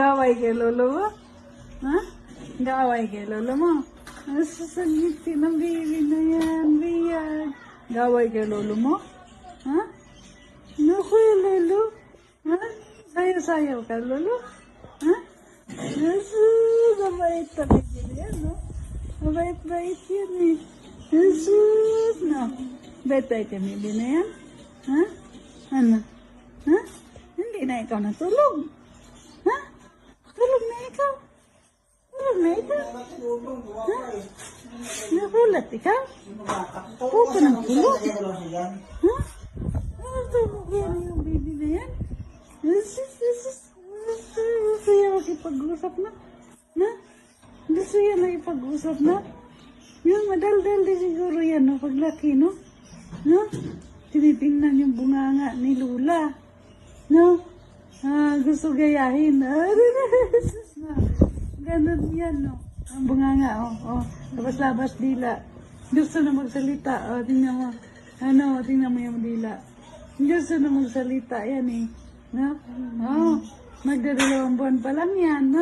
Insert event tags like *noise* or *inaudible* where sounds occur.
Gaway kay lolo mo? Ha? Gaway kay lolo mo? Ang sasagiti ng baby na yan, biyag. Gaway kay lolo mo? Ha? Naku, lolo? Ha? Sayo-sayo ka, lolo? Ha? Nasu, mabait na baby na yan, no? Mabait-bait yan eh. Jesus, no? Bait-bait yung Tulog na ikaw. Tulog na ikaw. Ha? Nakulat ikaw? Ka ng tulog. Ha? Ano tulog yan yung baby na yan? Jesus, Jesus. Gusto yan makipag-usap na. Na? Gusto yan makipag-usap na. Yung madaldal din siguro yan, no? Paglaki, no? No? Tinitingnan yung bunganga ni Lula. No? Ah, gusto gayahin. *laughs* Ah. Ganun yan, no? Ang bunganga, oh. oh. Labas-labas dila. Gusto na magsalita. Oh, tingnan mo. Ano, tingnan mo yung dila. Gusto na magsalita yan, eh. No? Oh, magdadalawang buwan pa lang yan, no?